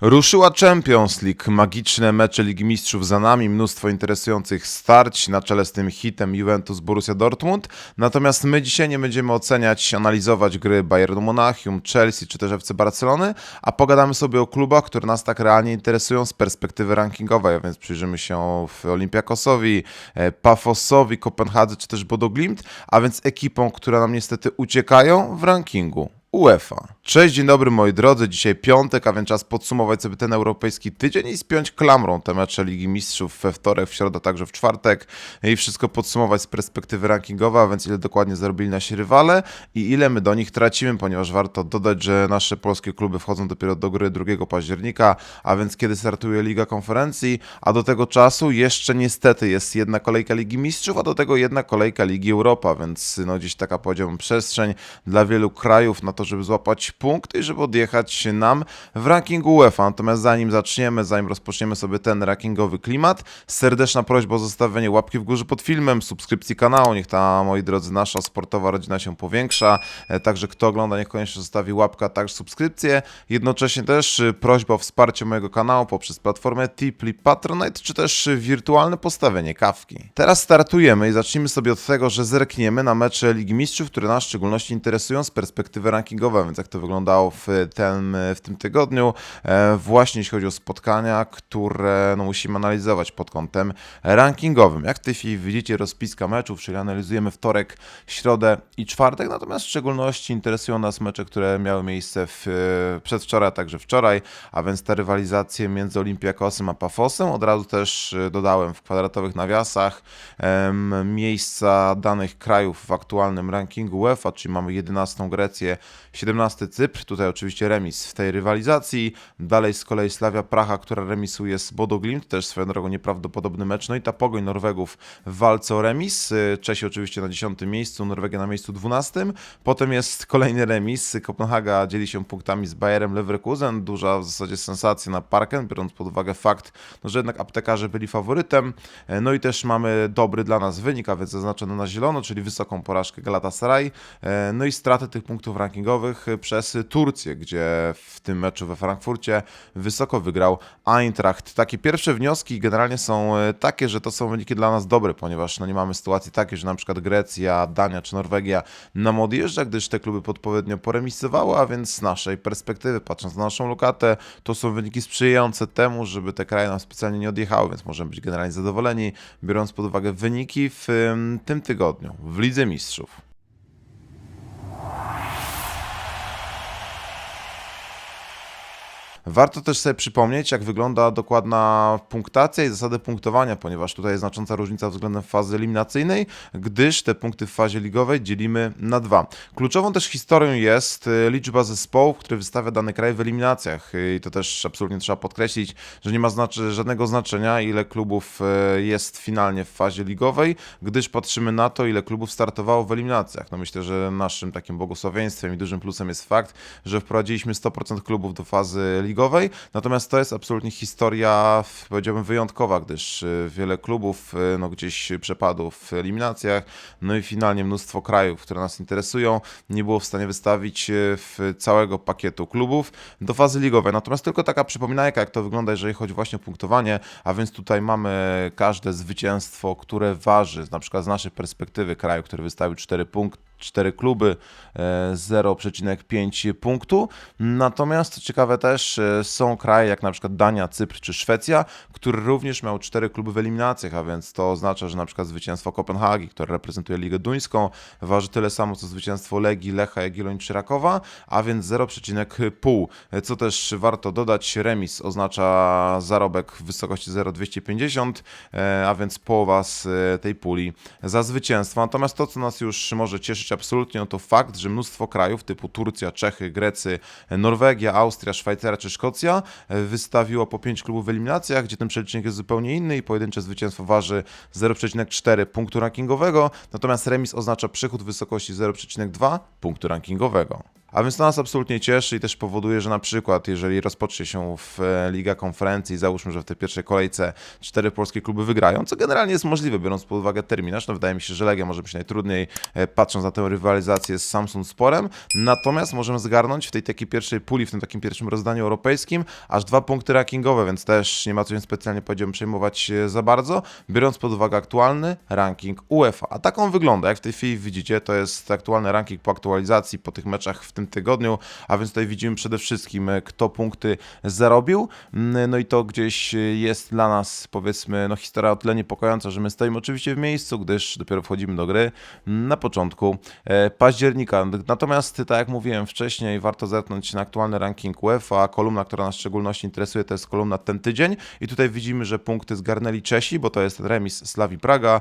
Ruszyła Champions League, magiczne mecze Ligi Mistrzów za nami, mnóstwo interesujących starć, na czele z tym hitem Juventus Borussia Dortmund. Natomiast my dzisiaj nie będziemy oceniać, analizować gry Bayernu Monachium, Chelsea czy też FC Barcelony, a pogadamy sobie o klubach, które nas tak realnie interesują z perspektywy rankingowej, a więc przyjrzymy się w Olympiakosowi, e, Pafosowi, Kopenhadze czy też Bodo Glimt, a więc ekipom, które nam niestety uciekają w rankingu. UEFA. Cześć, dzień dobry moi drodzy. Dzisiaj piątek, a więc czas podsumować sobie ten europejski tydzień i spiąć klamrą te mecze Ligi Mistrzów we wtorek, w środę, także w czwartek i wszystko podsumować z perspektywy rankingowej, a więc ile dokładnie zarobili nasi rywale i ile my do nich tracimy, ponieważ warto dodać, że nasze polskie kluby wchodzą dopiero do gry 2 października, a więc kiedy startuje Liga Konferencji, a do tego czasu jeszcze niestety jest jedna kolejka Ligi Mistrzów, a do tego jedna kolejka Ligi Europa, więc no gdzieś taka powiedziałbym przestrzeń dla wielu krajów na to, żeby złapać punkt i żeby odjechać nam w rankingu UEFA. Natomiast zanim zaczniemy, zanim rozpoczniemy sobie ten rankingowy klimat, serdeczna prośba o zostawienie łapki w górze pod filmem, subskrypcji kanału, niech ta, moi drodzy, nasza sportowa rodzina się powiększa. E, Także kto ogląda, niech koniecznie zostawi łapkę, także subskrypcję. Jednocześnie też y, prośba o wsparcie mojego kanału poprzez platformę Tipli Patronite, czy też y, wirtualne postawienie kawki. Teraz startujemy i zacznijmy sobie od tego, że zerkniemy na mecze Ligi Mistrzów, które nas w szczególności interesują z perspektywy rankingowej, więc jak to wyglądało w tym, w tym tygodniu, e, właśnie jeśli chodzi o spotkania, które no, musimy analizować pod kątem rankingowym. Jak w tej chwili widzicie rozpiska meczów, czyli analizujemy wtorek, środę i czwartek, natomiast w szczególności interesują nas mecze, które miały miejsce w, e, przedwczoraj, a także wczoraj, a więc te rywalizacje między Olympiakosem a Pafosem. Od razu też e, dodałem w kwadratowych nawiasach miejsca danych krajów w aktualnym rankingu UEFA, czyli mamy 11 Grecję, 17 Cypr, tutaj oczywiście remis w tej rywalizacji. Dalej z kolei Slavia Praha, która remisuje z Bodo Glimt, też swoją drogą nieprawdopodobny mecz. No i ta pogoń Norwegów w walce o remis. Y, Czesi oczywiście na 10 miejscu, Norwegia na miejscu 12. Potem jest kolejny remis. Kopenhaga dzieli się punktami z Bayerem Leverkusen. Duża w zasadzie sensacja na Parken, biorąc pod uwagę fakt, no, że jednak aptekarze byli faworytem. E, No i też mamy dobry dla nas wynik, a więc zaznaczony na zielono, czyli wysoką porażkę Galatasaray. E, No i stratę tych punktów rankingowych przez Turcję, gdzie w tym meczu we Frankfurcie wysoko wygrał Eintracht. Takie pierwsze wnioski generalnie są e, takie, że to są wyniki dla nas dobre, ponieważ no nie mamy sytuacji takiej, że na przykład Grecja, Dania czy Norwegia nam odjeżdża, gdyż te kluby podpowiednio poremisowały, a więc z naszej perspektywy, patrząc na naszą lokatę, to są wyniki sprzyjające temu, żeby te kraje nam specjalnie nie odjechały, więc możemy być generalnie zadowoleni, biorąc pod uwagę wyniki w tym tygodniu w Lidze Mistrzów. Warto też sobie przypomnieć, jak wygląda dokładna punktacja i zasady punktowania, ponieważ tutaj jest znacząca różnica względem fazy eliminacyjnej, gdyż te punkty w fazie ligowej dzielimy na dwa. Kluczową też historią jest y, liczba zespołów, które wystawia dany kraj w eliminacjach. Y, I to też absolutnie trzeba podkreślić, że nie ma znaczy, żadnego znaczenia, ile klubów y, jest finalnie w fazie ligowej, gdyż patrzymy na to, ile klubów startowało w eliminacjach. No myślę, że naszym takim błogosławieństwem i dużym plusem jest fakt, że wprowadziliśmy 100% klubów do fazy ligowej, natomiast to jest absolutnie historia, powiedziałbym, wyjątkowa, gdyż y, wiele klubów y, no, gdzieś przepadło w eliminacjach, no i finalnie mnóstwo krajów, które nas interesują, nie było w stanie wystawić y, w całego pakietu klubów do fazy ligowej. Natomiast tylko taka przypominajka, jak to wygląda, jeżeli chodzi właśnie o punktowanie, a więc tutaj mamy każde zwycięstwo, które waży, na przykład z naszej perspektywy kraju, który wystawił 4 punkty, 4 kluby, e, 0,5 punktu. Natomiast ciekawe też e, są kraje jak na przykład Dania, Cypr czy Szwecja, które również miały 4 kluby w eliminacjach, a więc to oznacza, że na przykład zwycięstwo Kopenhagi, które reprezentuje Ligę Duńską, waży tyle samo co zwycięstwo Legii, Lecha, Jagielloń czy Rakowa, a więc 0,5. E, Co też warto dodać, remis oznacza zarobek w wysokości 0,250, e, a więc połowa z e, tej puli za zwycięstwo. Natomiast to, co nas już może cieszyć absolutnie, no to fakt, że mnóstwo krajów typu Turcja, Czechy, Grecy, Norwegia, Austria, Szwajcaria czy Szkocja e, wystawiło po 5 klubów w eliminacjach, gdzie ten przelicznik jest zupełnie inny i pojedyncze zwycięstwo waży 0,4 punktu rankingowego, natomiast remis oznacza przychód w wysokości 0,2 punktu rankingowego. A więc to nas absolutnie cieszy i też powoduje, że na przykład jeżeli rozpocznie się w e, Liga Konferencji, załóżmy, że w tej pierwszej kolejce cztery polskie kluby wygrają, co generalnie jest możliwe, biorąc pod uwagę terminarz, no wydaje mi się, że Legia może być najtrudniej, e, patrząc na tę rywalizację z Samsung Sporem, natomiast możemy zgarnąć w tej takiej pierwszej puli, w tym takim pierwszym rozdaniu europejskim, aż dwa punkty rankingowe, więc też nie ma co się specjalnie, powiedziałbym, przejmować e, za bardzo, biorąc pod uwagę aktualny ranking UEFA. A tak on wygląda, jak w tej chwili widzicie, to jest aktualny ranking po aktualizacji, po tych meczach w tym tygodniu, a więc tutaj widzimy przede wszystkim, e, kto punkty zarobił, Mm, no i to gdzieś e, jest dla nas, powiedzmy, no historia o tyle niepokojąca, że my stoimy oczywiście w miejscu, gdyż dopiero wchodzimy do gry na początku e, października. Natomiast, tak jak mówiłem wcześniej, warto zerknąć na aktualny ranking UEFA. Kolumna, która nas w szczególności interesuje, to jest kolumna ten tydzień. I tutaj widzimy, że punkty zgarnęli Czesi, bo to jest remis Slawi Praga,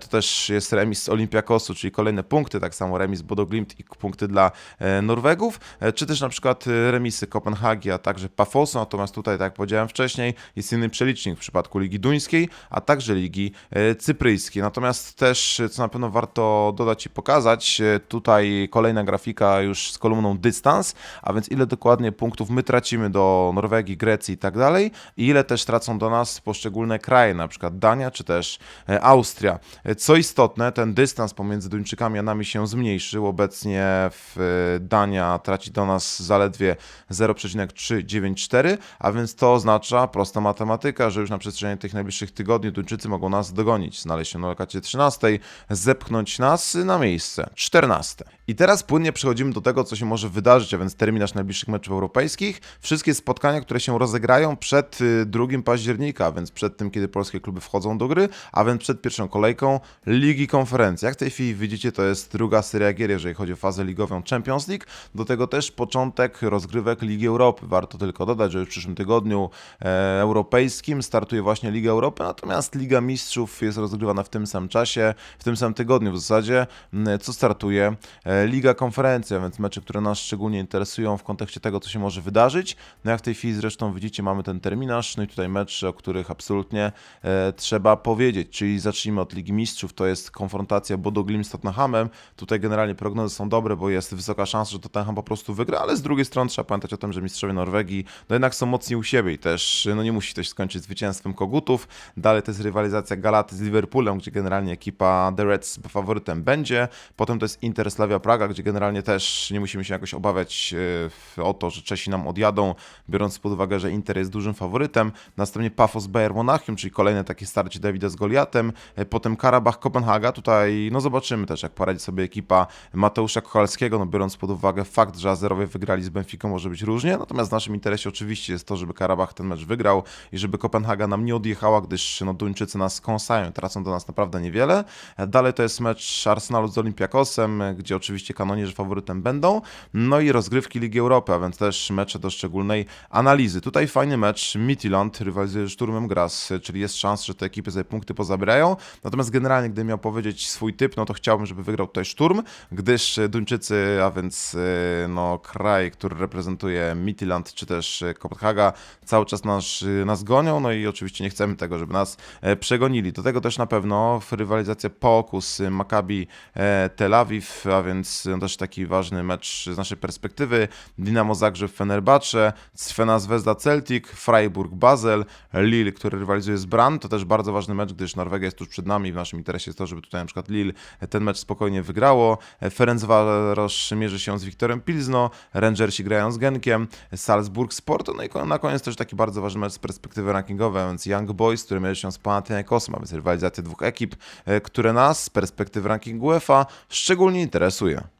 to też jest remis Olympiakosu, czyli kolejne punkty, tak samo remis Bodo Glimt i punkty dla e, Norwegów, e, czy też na przykład e, remisy Kopenhagi, a także Pafosu. Natomiast tutaj, tak jak powiedziałem wcześniej, jest inny przelicznik w przypadku Ligi Duńskiej, a także Ligi e, Cypryjskiej. Natomiast też, co na pewno warto dodać i pokazać, tutaj kolejna grafika już z kolumną dystans, a więc ile dokładnie punktów my tracimy do Norwegii, Grecji i tak dalej, i ile też tracą do nas poszczególne kraje, na przykład Dania czy też Austria. Co istotne, ten dystans pomiędzy Duńczykami a nami się zmniejszył. Obecnie w e, Traci do nas zaledwie 0,394, a więc to oznacza, prosta matematyka, że już na przestrzeni tych najbliższych tygodni Duńczycy mogą nas dogonić, znaleźć się na lokacie 13, zepchnąć nas na miejsce 14. I teraz płynnie przechodzimy do tego, co się może wydarzyć, a więc terminarz najbliższych meczów europejskich. Wszystkie spotkania, które się rozegrają przed y, 2 października, a więc przed tym, kiedy polskie kluby wchodzą do gry, a więc przed pierwszą kolejką Ligi Konferencji. Jak w tej chwili widzicie, to jest druga seria gier, jeżeli chodzi o fazę ligową Champions League. Do tego też początek rozgrywek Ligi Europy. Warto tylko dodać, że już w przyszłym tygodniu e, europejskim startuje właśnie Liga Europy, natomiast Liga Mistrzów jest rozgrywana w tym samym czasie, w tym samym tygodniu w zasadzie, m, co startuje e, Liga Konferencja, więc mecze, które nas szczególnie interesują w kontekście tego, co się może wydarzyć. No jak w tej chwili zresztą widzicie, mamy ten terminarz, no i tutaj mecze, o których absolutnie e, trzeba powiedzieć, czyli zacznijmy od Ligi Mistrzów, to jest konfrontacja Bodo Glimt z Tottenhamem. Tutaj generalnie prognozy są dobre, bo jest wysoka szansa, że Tottenham po prostu wygra, ale z drugiej strony trzeba pamiętać o tym, że mistrzowie Norwegii no jednak są mocni u siebie i też no nie musi też skończyć zwycięstwem Kogutów. Dalej to jest rywalizacja Galaty z Liverpoolem, gdzie generalnie ekipa The Reds faworytem będzie. Potem to jest Inter Slavia Praga, gdzie generalnie też nie musimy się jakoś obawiać e, o to, że Czesi nam odjadą, biorąc pod uwagę, że Inter jest dużym faworytem. Następnie Pafos Bayer Monachium, czyli kolejne takie starcie Davida z Goliatem. E, Potem Karabach Kopenhaga. Tutaj no zobaczymy też, jak poradzi sobie ekipa Mateusza Kochalskiego, no biorąc pod uwagę fakt, że Azerowie wygrali z Benficą, może być różnie. Natomiast w naszym interesie oczywiście jest to, żeby Karabach ten mecz wygrał i żeby Kopenhaga nam nie odjechała, gdyż no, Duńczycy nas kąsają, tracą do nas naprawdę niewiele. Dalej to jest mecz Arsenalu z Olympiakosem, gdzie oczywiście kanonierzy faworytem będą. No i rozgrywki Ligi Europy, a więc też mecze do szczególnej analizy. Tutaj fajny mecz Midtjylland rywalizuje z Szturmem Graz, e, czyli jest szansa, że te ekipy sobie punkty pozabierają. Natomiast generalnie, gdybym miał powiedzieć swój typ, no to chciałbym, żeby wygrał tutaj Szturm, gdyż Duńczycy, a więc no, kraj, który reprezentuje Midtjylland czy też e, Kopenhaga, cały czas nas, e, nas gonią, no i oczywiście nie chcemy tego, żeby nas e, przegonili. Do tego też na pewno rywalizacja Pokus Maccabi e, Tel Awiw, a więc no, też taki ważny mecz z naszej perspektywy. Dynamo Zagrzeb Fenerbahce, Cfena Zvezda Celtic, Freiburg Basel, Lille, który rywalizuje z Brann. To też bardzo ważny mecz, gdyż Norwegia jest tuż przed nami. W naszym interesie jest to, żeby tutaj na przykład Lille ten mecz spokojnie wygrało. Ferencvaros mierzy się z Wiktorem Pilzno, Rangersi grają z Genkiem, Salzburg Sport. No i na koniec też taki bardzo ważny mecz z perspektywy rankingowej, więc Young Boys, który mierzy się z Panathinaikosem, a więc rywalizacja dwóch ekip, e, które nas z perspektywy rankingu UEFA szczególnie interesuje.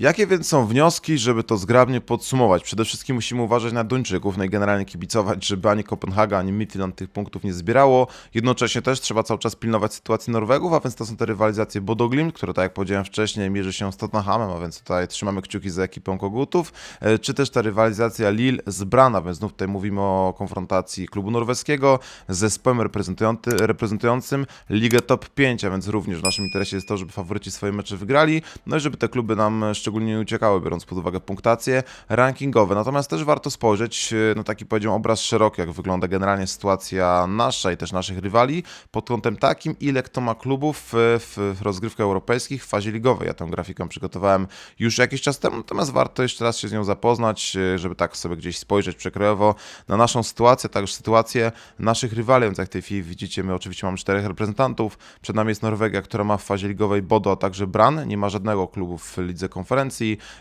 Jakie więc są wnioski, żeby to zgrabnie podsumować? Przede wszystkim musimy uważać na Duńczyków, no kibicować, żeby ani Kopenhaga, ani Midtjylland tych punktów nie zbierało. Jednocześnie też trzeba cały czas pilnować sytuacji Norwegów, a więc to są te rywalizacje Bodo Glimt, które tak jak powiedziałem wcześniej mierzy się z Tottenhamem, a więc tutaj trzymamy kciuki za ekipą Kogutów, e, czy też ta rywalizacja Lille z Brana, więc znów tutaj mówimy o konfrontacji klubu norweskiego z zespołem reprezentujący, reprezentującym Ligę Top 5, a więc również w naszym interesie jest to, żeby faworyci swoje mecze wygrali, no i żeby te kluby nam szczególnie nie uciekały, biorąc pod uwagę punktacje rankingowe. Natomiast też warto spojrzeć e, na taki, powiedziałem, obraz szeroki, jak wygląda generalnie sytuacja nasza i też naszych rywali pod kątem takim, ile kto ma klubów e, w rozgrywkach europejskich w fazie ligowej. Ja tę grafikę przygotowałem już jakiś czas temu, natomiast warto jeszcze raz się z nią zapoznać, e, żeby tak sobie gdzieś spojrzeć przekrojowo na naszą sytuację, także sytuację naszych rywali, więc jak w tej chwili widzicie, my oczywiście mamy czterech reprezentantów, przed nami jest Norwegia, która ma w fazie ligowej Bodo, a także Bran, nie ma żadnego klubu w lidze konferencji,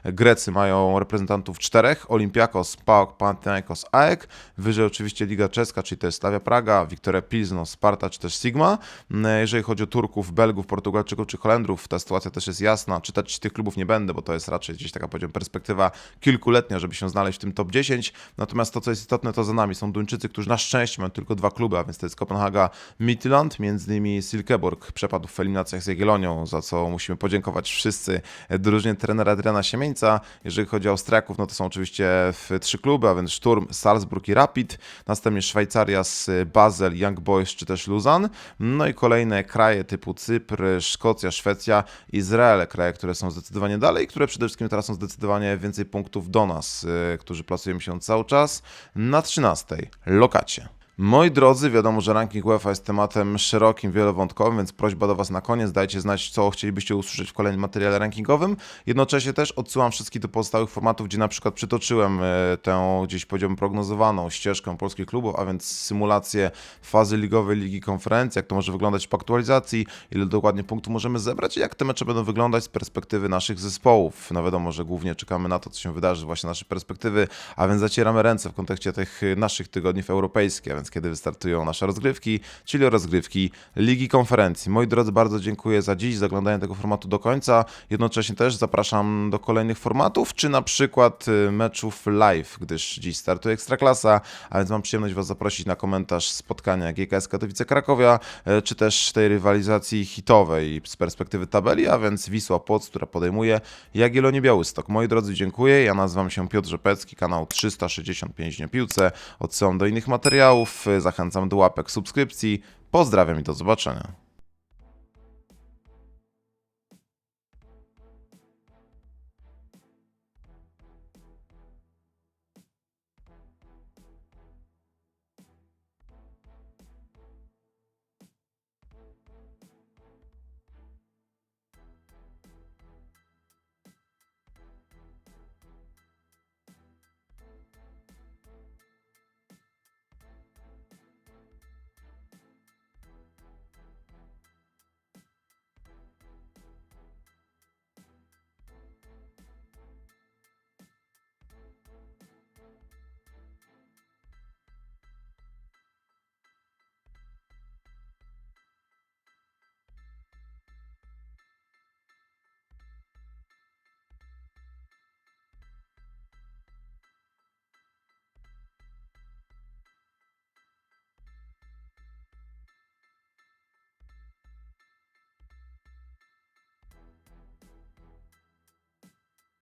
Grecy mają reprezentantów czterech, Olympiakos, PAOK, Panathinaikos, AEK, wyżej oczywiście Liga Czeska, czyli to jest Slavia Praga, Wiktoria Pilzno, Sparta czy też Sigma. Mm, Jeżeli chodzi o Turków, Belgów, Portugalczyków czy Holendrów, ta sytuacja też jest jasna. Czytać tych klubów nie będę, bo to jest raczej gdzieś taka powiedziałem perspektywa kilkuletnia, żeby się znaleźć w tym top 10. Natomiast to, co jest istotne, to za nami są Duńczycy, którzy na szczęście mają tylko dwa kluby, a więc to jest Kopenhaga, Midtjylland, między innymi Silkeborg przepadł w eliminacjach z Jagiellonią, za co musimy podziękować wszyscy drużynie trenera Adriana Siemieńca. Jeżeli chodzi o Austriaków, no to są oczywiście w trzy kluby, a więc Sturm, Salzburg i Rapid. Następnie Szwajcaria z Basel, Young Boys czy też Luzan. No i kolejne kraje typu Cypr, Szkocja, Szwecja, Izrael, kraje, które są zdecydowanie dalej, które przede wszystkim teraz są zdecydowanie więcej punktów do nas, y, którzy plasujemy się cały czas na 13 lokacie. Moi drodzy, wiadomo, że ranking UEFA jest tematem szerokim, wielowątkowym, więc prośba do Was na koniec, dajcie znać, co chcielibyście usłyszeć w kolejnym materiale rankingowym. Jednocześnie też odsyłam wszystkich do pozostałych formatów, gdzie na przykład przytoczyłem e, tę gdzieś powiedziałbym prognozowaną ścieżkę polskich klubów, a więc symulację fazy ligowej Ligi Konferencji, jak to może wyglądać po aktualizacji, ile dokładnie punktów możemy zebrać i jak te mecze będą wyglądać z perspektywy naszych zespołów. No wiadomo, że głównie czekamy na to, co się wydarzy właśnie naszej perspektywy, a więc zacieramy ręce w kontekście tych naszych tygodni w europejskich, a więc kiedy wystartują nasze rozgrywki, czyli rozgrywki Ligi Konferencji. Moi drodzy, bardzo dziękuję za dziś, za oglądanie tego formatu do końca. Jednocześnie też zapraszam do kolejnych formatów, czy na przykład y, meczów live, gdyż dziś startuje Ekstraklasa, a więc mam przyjemność Was zaprosić na komentarz spotkania GKS Katowice Krakowia, y, czy też tej rywalizacji hitowej z perspektywy tabeli, a więc Wisła Płoc, która podejmuje Jagiellonię Białystok. Moi drodzy, dziękuję. Ja nazywam się Piotr Rzepecki, kanał 365 Dnia Piłce. Odsyłam do innych materiałów, zachęcam do łapek, subskrypcji. Pozdrawiam i do zobaczenia.